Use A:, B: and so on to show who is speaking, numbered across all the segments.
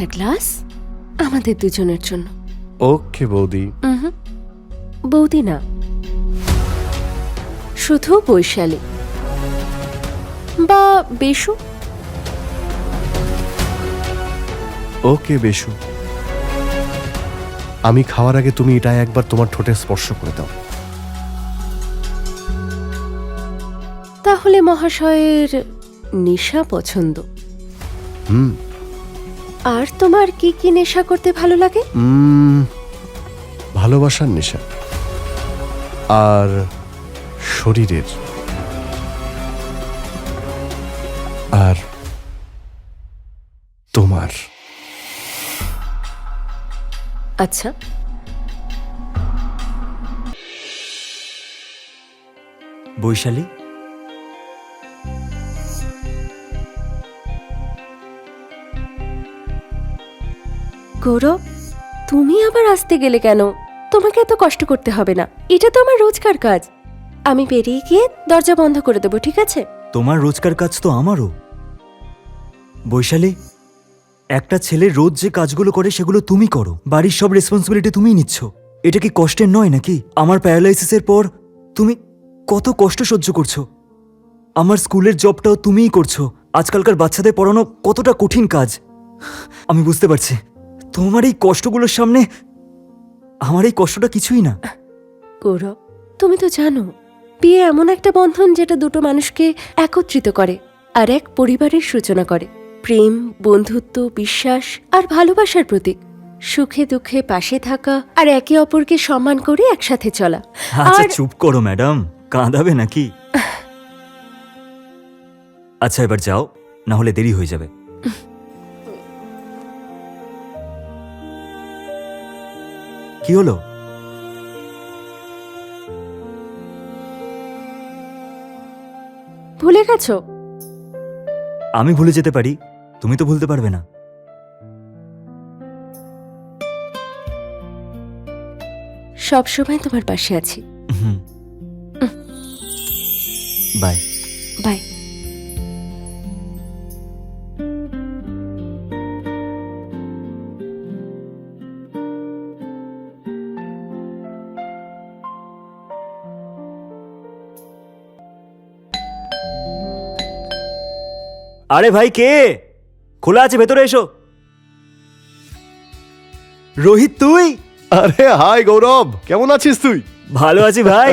A: একটা গ্লাস? আমাদের দুজনের জন্য।
B: ওকে বৌদি।
A: উহুম, বৌদি না। শুধু বৈশালী। বা বেশু।
B: ওকে বেশু। আমি খাওয়ার আগে তুমি এটা একবার তোমার ঠোঁটে স্পর্শ করে দাও।
A: তাহলে মহাশয়ের নেশা পছন্দ?
B: হুম।
A: আর তোমার কি কি নেশা করতে ভালো লাগে?
B: ভালোবাসার নেশা। আর শরীরের। আর তোমার।
A: আচ্ছা।
C: বৈশালী
A: গৌরব, তুমি আবার আসতে গেলে কেন? তোমাকে এত কষ্ট করতে হবে না। এটা তো আমার রোজকার কাজ। আমি বেরিয়ে গিয়ে দরজা বন্ধ করে দেবো, ঠিক আছে?
C: তোমার রোজকার কাজ তো আমারও। বৈশালী, একটা ছেলে রোজ যে কাজগুলো করে সেগুলো তুমি করো। বাড়ির সব রেসপন্সিবিলিটি তুমিই নিচ্ছ। এটা কি কষ্টের নয় নাকি? আমার প্যারালাইসিসের পর তুমি কত কষ্ট সহ্য করছ। আমার স্কুলের জবটাও তুমিই করছ। আজকালকার বাচ্চাদের পড়ানো কতটা কঠিন কাজ। আমি বুঝতে পারছি। তোমার এই কষ্টগুলোর সামনে আমার এই কষ্টটা কিছুই না।
A: গৌরব তুমি তো জানো বিয়ে এমন একটা বন্ধন যেটা দুটো মানুষকে একত্রিত করে আর এক পরিবারের সূচনা করে। প্রেম বন্ধুত্ব বিশ্বাস আর ভালোবাসার প্রতীক। সুখে দুঃখে পাশে থাকা আর একে অপরকে সম্মান করে একসাথে চলা।
C: আচ্ছা
A: আর
C: চুপ করো ম্যাডাম কাঁদাবে নাকি? আচ্ছা এবার যাও না হলে দেরি হয়ে যাবে। কি হলো?
A: ভুলে গেছো?
C: আমি ভুলে যেতে পারি তুমি তো ভুলতে পারবে না।
A: সব সময় তোমার পাশে আছি।
C: হুম। বাই।
A: বাই।
C: আরে ভাই কে? খোলা আছে ভেতরে এসো। রোহিত তুই?
B: আরে হাই গৌরব কেমন আছিস তুই?
C: ভালো আছি ভাই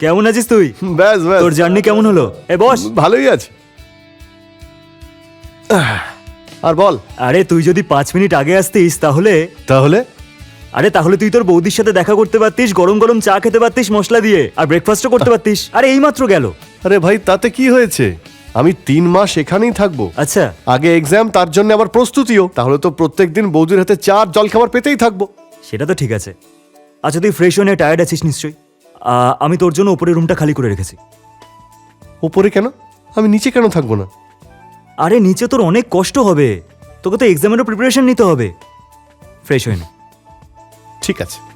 C: কেমন আছিস তুই?
B: ব্যাস ব্যাস।
C: তোর জার্নি কেমন হলো? এ বস।
B: ভালোই আছি। আর বল।
C: আরে তুই যদি পাঁচ মিনিট আগে আসতিস তাহলে?
B: তাহলে?
C: আরে তাহলে তুই তোর বৌদির সাথে দেখা করতে পারতিস গরম গরম চা খেতে পারতিস মশলা দিয়ে আর ব্রেকফাস্টও করতে পারতিস। আরে এইমাত্র গেল।
B: আরে ভাই তাতে কি হয়েছে? আমি তিন মাস এখানেই থাকব।
C: আচ্ছা।
B: আগে এক্সাম তার জন্য আবার প্রস্তুতিও। তাহলে তো প্রত্যেকদিন বৌদির হাতে চার জল খাবার পেতেই থাকব।
C: সেটা তো ঠিক আছে। আচ্ছা তুই ফ্রেশ হয়ে টায়ার্ড আছিস নিশ্চয়ই। আহ, আমি তোর জন্য উপরের রুমটা খালি করে রেখেছি।
B: ওপরে কেন? আমি নিচে কেন থাকব না?
C: আরে নিচে তোর অনেক কষ্ট হবে। তোকে তো এক্সামেরও প্রিপারেশন নিতে হবে। ফ্রেশ হয়ে নে।
B: ঠিক আছে।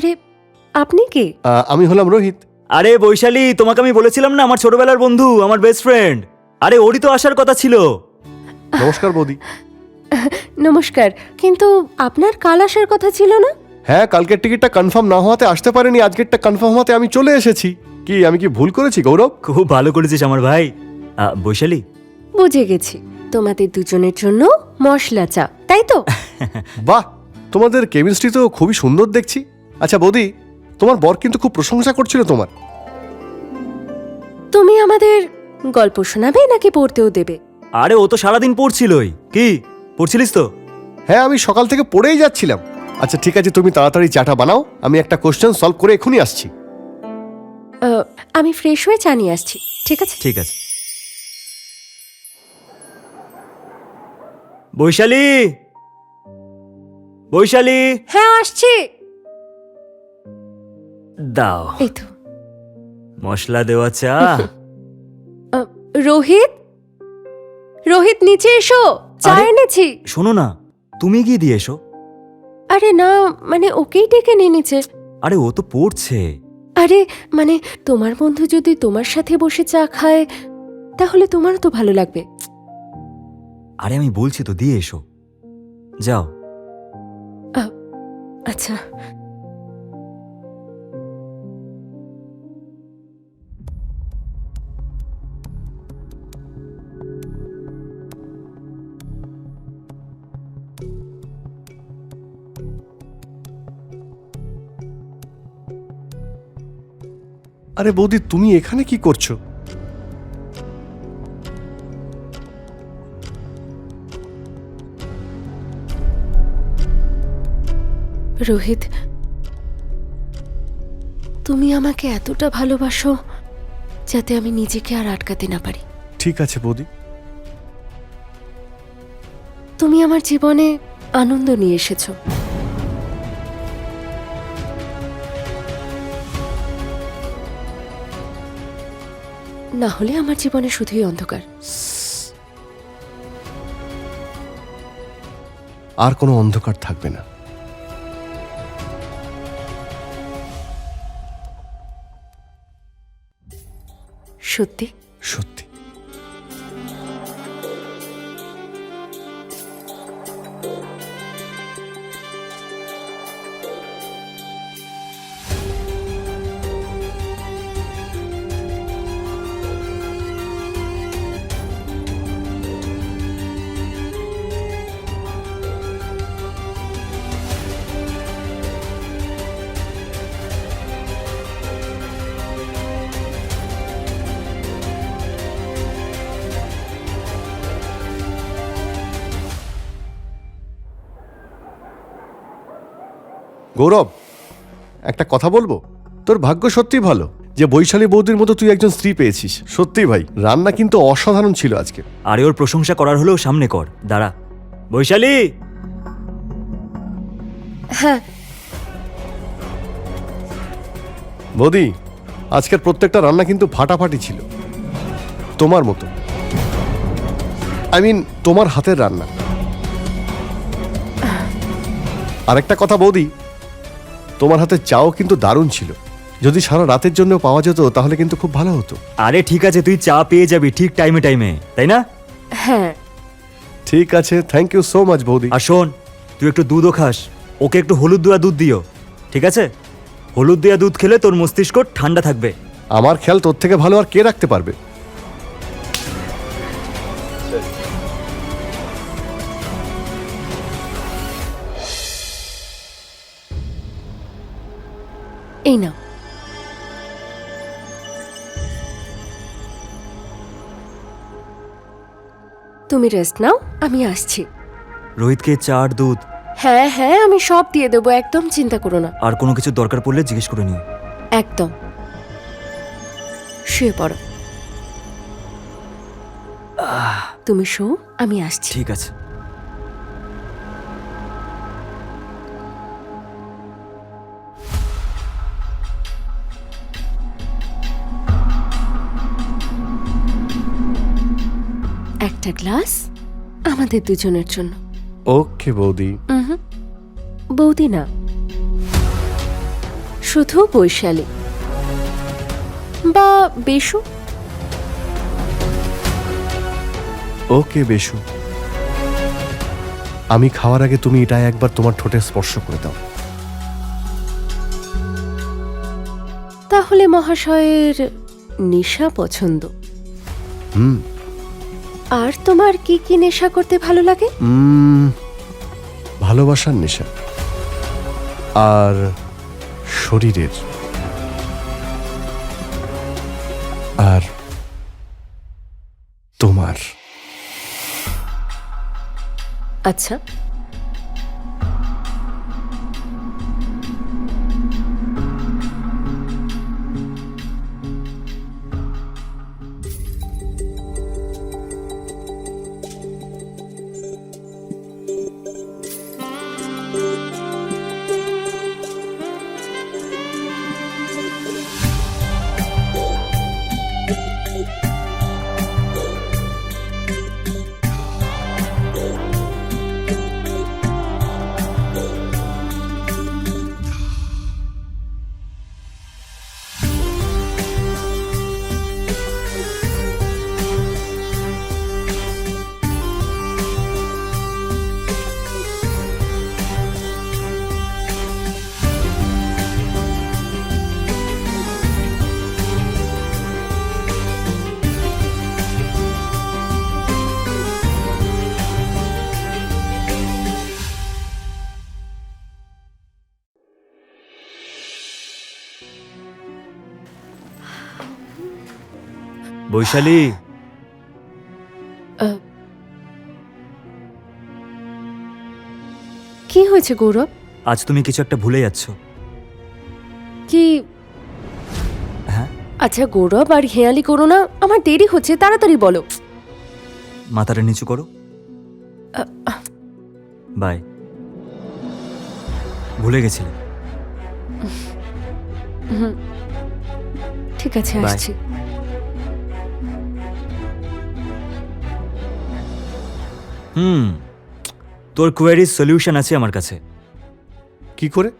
A: আরে আপনি কে?
B: আহ, আমি হলাম রোহিত।
C: আরে বৈশালী তোমাকে আমি বলেছিলাম না আমার ছোটবেলার বন্ধু আমার বেস্ট ফ্রেন্ড আরে ওরই তো আসার কথা ছিল।
B: নমস্কার বৌদি।
A: নমস্কার কিন্তু আপনার কাল আসার কথা ছিল না?
B: হ্যাঁ কালকের টিকিটটা কনফার্ম না হওয়াতে আসতে পারেনি আজকেরটা কনফার্ম হওয়াতে আমি চলে এসেছি। কি আমি কি ভুল করেছি গৌরব?
C: খুব ভালো করেছিস আমার ভাই। আহ, বৈশালী?
A: বুঝে গেছি তোমাদের দুজনের জন্য মশলা চা তাই তো?
B: বাহ তোমাদের কেমিস্ট্রি তো খুবই সুন্দর দেখছি। আচ্ছা বৌদি তোমার বর কিন্তু খুব প্রশংসা করছিল তোমার।
A: তুমি আমাদের গল্প শোনাবে নাকি পড়তেও দেবে?
C: আরে ও তো সারাদিন পড়ছিলই। কি পড়ছিলিস তো?
B: হ্যাঁ আমি সকাল থেকে পড়েই যাচ্ছিলাম। আচ্ছা ঠিক আছে তুমি তাড়াতাড়ি চাটা বানাও আমি একটা কোশ্চেন সলভ করে এখনই আসছি।
A: আহ, আমি ফ্রেশ হয়ে চা নিয়ে আসছি ঠিক আছে?
C: ঠিক আছে। বৈশালী! বৈশালী!
A: হ্যাঁ আসছি।
C: দাও।
A: এই তো।
C: মশলা দেওয়া চা।
A: আহ, রোহিত? রোহিত নিচে এসো। চা
C: আরে-
A: এনেছি।
C: শোনো না তুমি গিয়ে দিয়ে এসো।
A: আরে না মানে ওকেই ডেকে নিয়ে নিচে।
C: আরে ও তো পড়ছে।
A: আরে মানে তোমার বন্ধু যদি তোমার সাথে বসে চা খায় তাহলে তোমারও তো ভালো লাগবে।
C: আরে আমি বলছি তো দিয়ে এসো। যাও।
A: আচ্ছা।
B: আরে বৌদি তুমি এখানে কি করছ?
A: রোহিত তুমি আমাকে এতটা ভালোবাসো যাতে আমি নিজেকে আর আটকাতে না পারি।
B: ঠিক আছে বৌদি।
A: তুমি আমার জীবনে আনন্দ নিয়ে এসেছ। না হলে আমার জীবনে শুধুই অন্ধকার।
B: আর কোনো অন্ধকার থাকবে না।
A: সত্যি?
B: সত্যি। গৌরব একটা কথা বলব? তোর ভাগ্য সত্যিই ভালো যে বৈশালী বৌদির মতো তুই একজন স্ত্রী পেয়েছিস। সত্যি ভাই রান্না কিন্তু অসাধারণ ছিল আজকে।
C: আরে ওর প্রশংসা করার হলেও সামনে কর। দাঁড়া। বৈশালী!
A: হ্যাঁ।
B: বৌদি আজকের প্রত্যেকটা রান্না কিন্তু ফাটাফাটি ছিল। তোমার মতো। আই মিন তোমার হাতের রান্না। আরেকটা কথা বৌদি তোমার হাতের চাও কিন্তু দারুণ ছিল। যদি সারা রাতের জন্য পাওয়া যেত তাহলে কিন্তু খুব ভালো হতো।
C: আরে ঠিক আছে তুই চা পেয়ে যাবি ঠিক টাইমে টাইমে তাই না?
A: হ্যাঁ।
B: ঠিক আছে থ্যাংক ইউ সো মাচ বৌদি।
C: আর শোন তুই একটু দুধও খাস ওকে একটু হলুদ দেওয়া দুধ দিও ঠিক আছে? হলুদ দেওয়া দুধ খেলে তোর মস্তিষ্ক ঠান্ডা থাকবে।
B: আমার খেয়াল তোর থেকে ভালো আর কে রাখতে পারবে?
A: এই নাও। তুমি রেস্ট নাও আমি আসছি।
C: রোহিতকে চার দুধ।
A: হ্যাঁ হ্যাঁ আমি সব দিয়ে দেবো একদম চিন্তা করো না।
C: আর কোনো কিছু দরকার পড়লে জিজ্ঞেস করে নিও।
A: একদম। শুয়ে পড়ো। তুমি শো আমি আসছি।
C: ঠিক আছে।
A: একটা গ্লাস আমাদের দুজনের জন্য।
B: ওকে বৌদি।
A: বৌদি না। শুধু বৈশালী। বা বেশু।
B: ওকে বেশু। আমি খাওয়ার আগে তুমি এটা একবার তোমার ঠোঁটে স্পর্শ করে দাও।
A: তাহলে মহাশয়ের নেশা পছন্দ।
B: হুম।
A: আর তোমার কি কি নেশা করতে ভালো লাগে?
B: ভালোবাসার নেশা। আর শরীরের। আর তোমার।
A: আচ্ছা।
C: বৈশালী।
A: কি হয়েছে গৌরব?
C: আজ তুমি কিছু একটা ভুলে যাচ্ছ।
A: কি?
C: হ্যাঁ?
A: আচ্ছা গৌরব আর হেয়ালি করো না আমার দেরি হচ্ছে তাড়াতাড়ি বলো।
C: মাথাটা নিচু করো। বাই। ভুলে গেছিলে।
A: ঠিক আছে আসছি।
C: হুম। তোর কোয়ারির সলিউশন আছে আমার কাছে।
B: কি করে?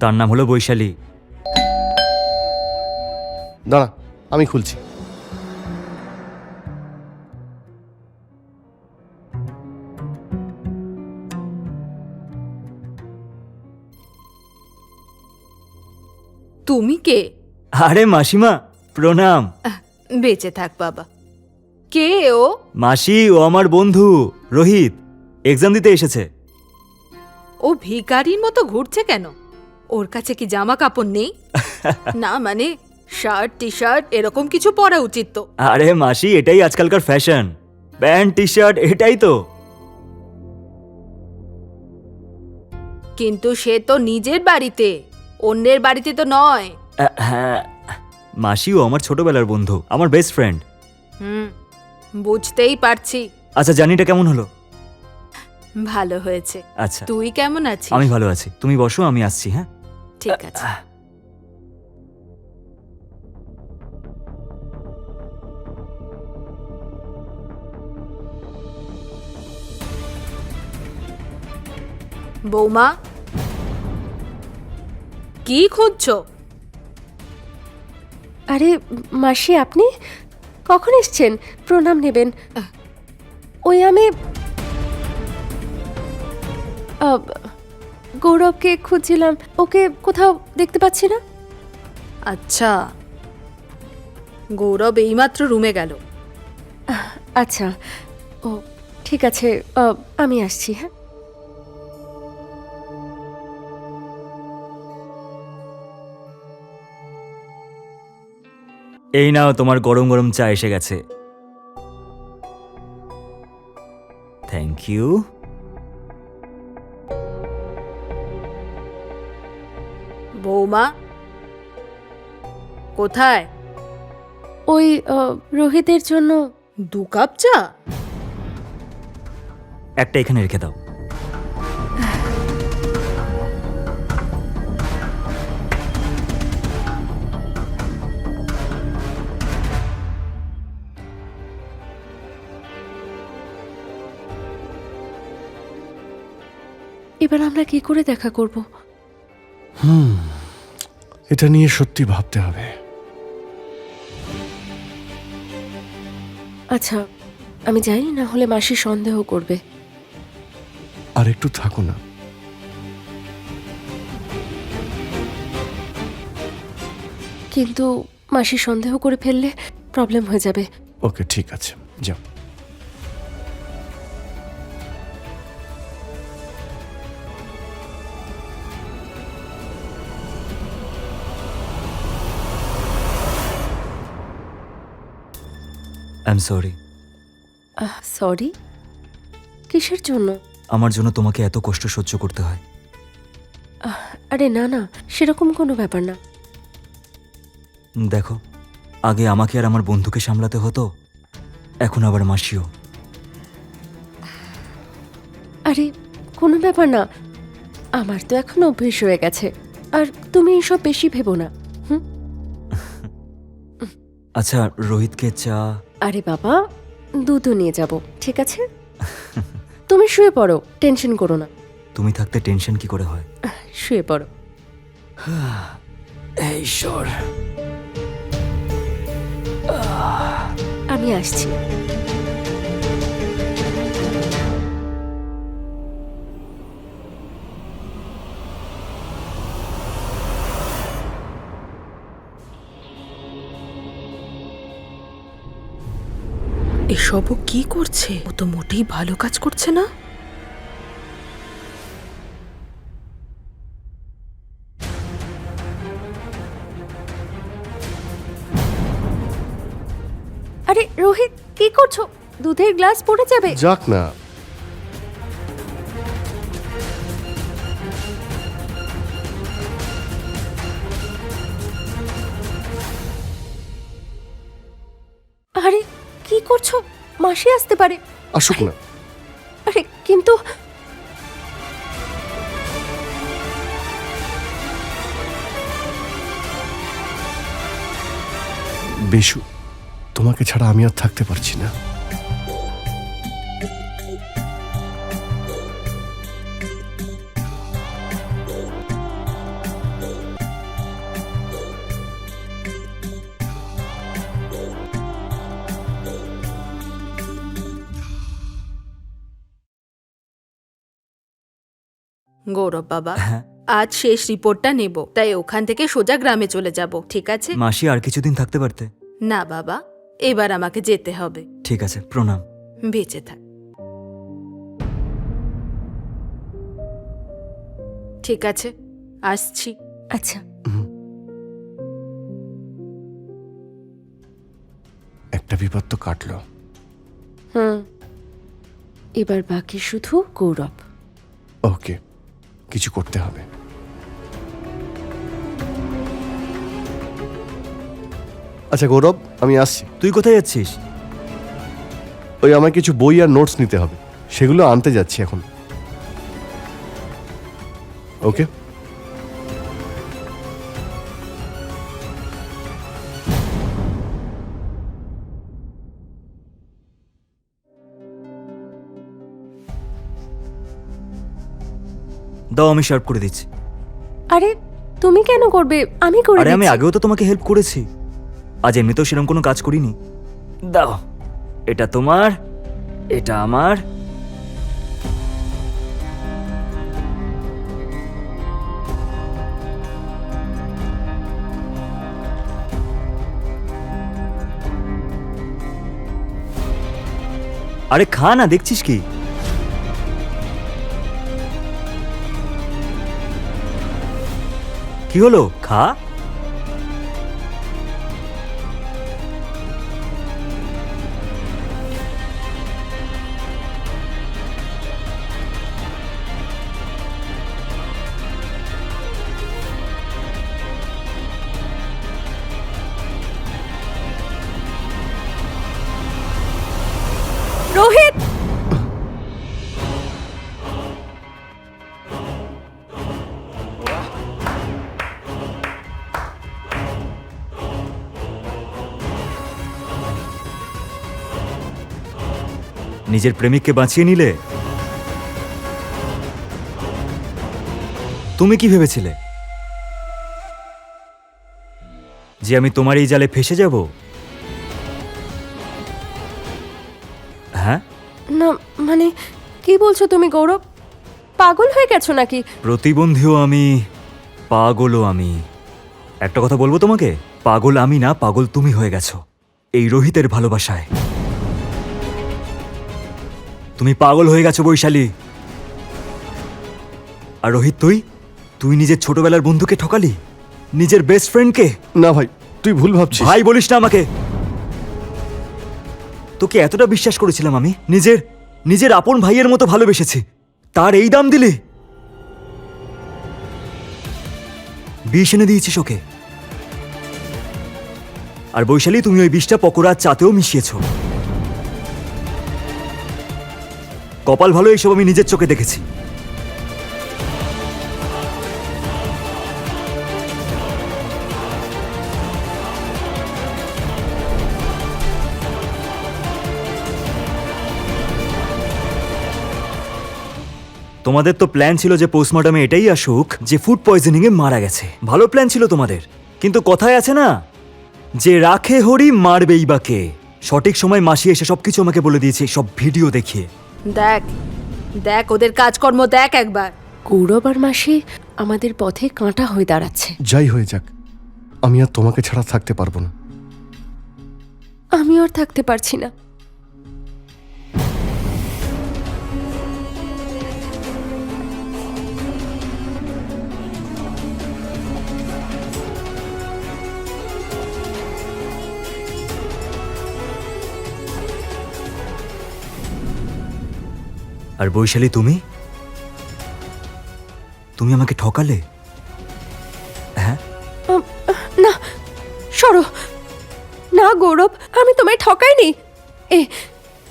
C: তার নাম হলো বৈশালী।
B: দাঁড়া আমি খুলছি।
D: তুমি কে?
C: আরে মাসিমা প্রণাম।
D: আহ, বেঁচে থাক বাবা। কে ও?
C: মাসি ও আমার বন্ধু রোহিত। এক্সাম দিতে এসেছে।
D: ও ভিখারির মতো ঘুরছে কেন? ওর কাছে কি জামা কাপড় নেই? না মানে শার্ট টি শার্ট এরকম কিছু পরা উচিত তো।
C: আরে মাসি এটাই আজকালকার ফ্যাশন প্যান্ট টি শার্ট এটাই তো।
D: কিন্তু সে তো নিজের বাড়িতে অন্যের বাড়িতে তো নয়।
C: আহ, হ্যাঁ। মাসি ও আমার ছোটবেলার বন্ধু আমার বেস্ট ফ্রেন্ড
D: হুম। বুঝতেই পারছি।
C: আচ্ছা জানিটা কেমন হলো?
D: ভালো হয়েছে।
C: আচ্ছা।
D: তুই কেমন আছিস?
C: আমি ভালো আছি। তুমি বসো আমি আসছি হ্যাঁ?
D: ঠিক আছে। বৌমা? কি খুঁজছো?
A: আরে মাসি আপনি? কখন এসছেন? প্রণাম নেবেন। ওই আমি গৌরবকে খুঁজছিলাম। ওকে কোথাও দেখতে পাচ্ছি না।
D: আচ্ছা গৌরব এইমাত্র রুমে গেল।
A: আচ্ছা। ও ঠিক আছে। আমি আসছি হ্যাঁ?
C: এই নাও তোমার গরম গরম চা এসে গেছে। থ্যাংক ইউ
D: বৌমা কোথায়?
A: ওই আহ, রোহিতের জন্য
D: দু কাপ চা?
C: একটা এখানে রেখে দাও।
A: এবার আমরা কি করে দেখা করব?
B: হুম এটা নিয়ে সত্যি ভাবতে হবে।
A: আচ্ছা আমি জানি না হলে মাসি সন্দেহ করবে।
B: আর একটু থাকো না।
A: কিন্তু মাসি সন্দেহ করে ফেললে প্রবলেম হয়ে যাবে।
B: ওকে ঠিক আছে যাও।
C: আই এম সরি
A: সরি কিসের জন্য?
C: আমার জন্য তোমাকে এত কষ্ট সহ্য করতে হয়।
A: আরে না না সেরকম কোনো ব্যাপার না।
C: দেখো আগে আমাকে আর আমার বন্ধুকে সামলাতে হতো এখন আবার মাসিও।
A: আরে কোনো ব্যাপার না। আমার তো এখন অভ্যেস হয়ে গেছে। আর তুমি এসব বেশি ভেবো না
C: আচ্ছা রোহিতকে চা
A: আরে বাবা দুধও নিয়ে যাব ঠিক আছে? তুমি শুয়ে পড়ো টেনশন করো না।
C: তুমি থাকতে টেনশন কি করে হয়?
A: শুয়ে পড়ো।
C: এই ঈশ্বর
A: আমি আসছি।
D: এসবও কি করছে? ও তো মোটেই ভালো কাজ করছে না।
A: আরে রোহিত কি করছ? দুধের গ্লাস পড়ে যাবে।
B: যাক না
A: মাসি আসতে পারে।
B: আসুক না।
A: আরে কিন্তু
B: বেশু তোমাকে ছাড়া আমি আর থাকতে পারছি না।
D: গৌরব বাবা
C: হ্যাঁ
D: আজ শেষ রিপোর্টটা নেব। তাই ওখান থেকে সোজা গ্রামে চলে যাব ঠিক আছে?
C: মাসি আর কিছুদিন থাকতে পারতে?
D: না বাবা এবার আমাকে যেতে হবে।
C: ঠিক আছে প্রণাম।
D: বেঁচে থাক। ঠিক আছে আসছি।
A: আচ্ছা।
B: একটা বিপদ তো কাটলো।
A: হুম। এবার বাকি শুধু গৌরব।
B: ওকে। কিছু করতে হবে। আচ্ছা গৌরব আমি আসছি।
C: তুই কোথায় যাচ্ছিস?
B: ওই আমার কিছু বই আর নোটস নিতে হবে। সেগুলো আনতে যাচ্ছি এখন। ওকে।
C: দাও আমি সার্ভ করে দিচ্ছি।
A: আরে তুমি কেন করবে? আমি করে
C: আরে আমি
A: দিচ্ছি।
C: আগেও তো তোমাকে হেল্প করেছি। আজ এমনিতেও সেরকম কোনো কাজ করিনি। দাও এটা তোমার এটা আমার। আরে খা না দেখছিস কি? কি হলো? খা। নিজের প্রেমিককে বাঁচিয়ে নিলে? তুমি কি ভেবেছিলে? যে আমি তোমার এই জালে ফেসে যাব? হ্যাঁ?
A: না মানে কি বলছো তুমি গৌরব? পাগল হয়ে গেছো নাকি?
C: প্রতিবন্ধীও আমি পাগলও আমি। একটা কথা বলব তোমাকে? পাগল আমি না পাগল তুমি হয়ে গেছো। এই রোহিতের ভালোবাসায়। তুমি পাগল হয়ে গেছো বৈশালী। আর রোহিত তুই? তুই নিজের ছোটবেলার বন্ধুকে ঠকালি? নিজের বেস্ট ফ্রেন্ডকে
B: না ভাই তুই ভুল ভাবছিস।
C: ভাই বলিস না আমাকে। তোকে এতটা বিশ্বাস করেছিলাম আমি নিজের নিজের আপন ভাইয়ের মতো ভালোবেসেছি। তার এই দাম দিলি? বিষ এনে দিয়েছিস ওকে। আর বৈশালী তুমি ওই বিষটা পকোড়া চাতেও মিশিয়েছ। কপাল ভালো, এইসব আমি নিজের চোখে দেখেছি। তোমাদের তো প্ল্যান ছিল যে পোস্টমর্টমে এটাই আসুক, যে ফুড পয়জনিং এ মারা গেছে। ভালো প্ল্যান ছিল তোমাদের। কিন্তু কথায় আছে না, যে রাখে হরি, মারবেই বা কে। সঠিক সময় মাসি এসে সবকিছু আমাকে বলে দিয়েছে, সব ভিডিও দেখিয়ে।
D: দেখ দেখ ওদের কাজকর্ম দেখ একবার।
A: গৌরব আর মাসি আমাদের পথে কাঁটা হয়ে দাঁড়াচ্ছে।
B: যাই হয়ে যাক আমি আর তোমাকে ছাড়া থাকতে পারব না।
A: আমি আর থাকতে পারছি না।
C: আর বৈশালী তুমি? তুমি আমাকে ঠকালে? হ্যাঁ?
A: না সরো। না গৌরব আমি তোমায় ঠকাইনি। এ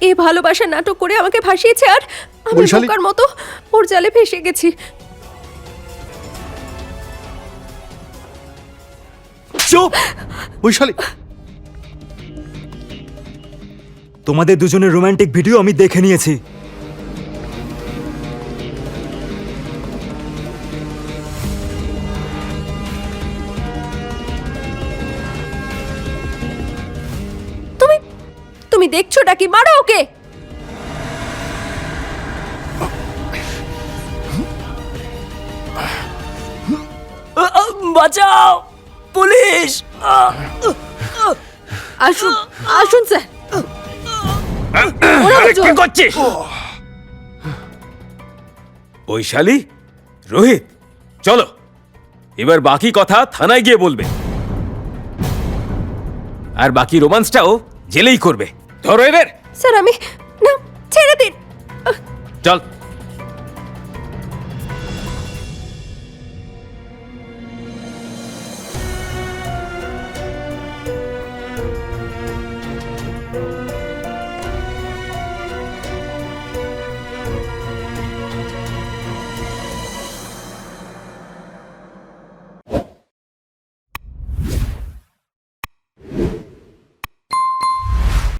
A: এ ভালোবাসার নাটক করে আমাকে ভাসিয়েছে আর আমি বোকার মতো ওর জালে ফেসে গেছি।
C: চুপ!
B: বৈশালী!
C: তোমাদের দুজনের রোমান্টিক ভিডিও আমি দেখে নিয়েছি।
A: দেখছোটা কি মারো ওকে?
C: বাঁচাও পুলিশ!
D: আসুন আসুন স্যার।
E: কি করছিস? বৈশালী রোহিত চলো। এবার বাকি কথা থানায় গিয়ে বলবে। আর বাকি রোমান্সটাও জেলেই করবে। ধরো এদের
A: স্যার আমি না ছেড়ে দিন
E: চল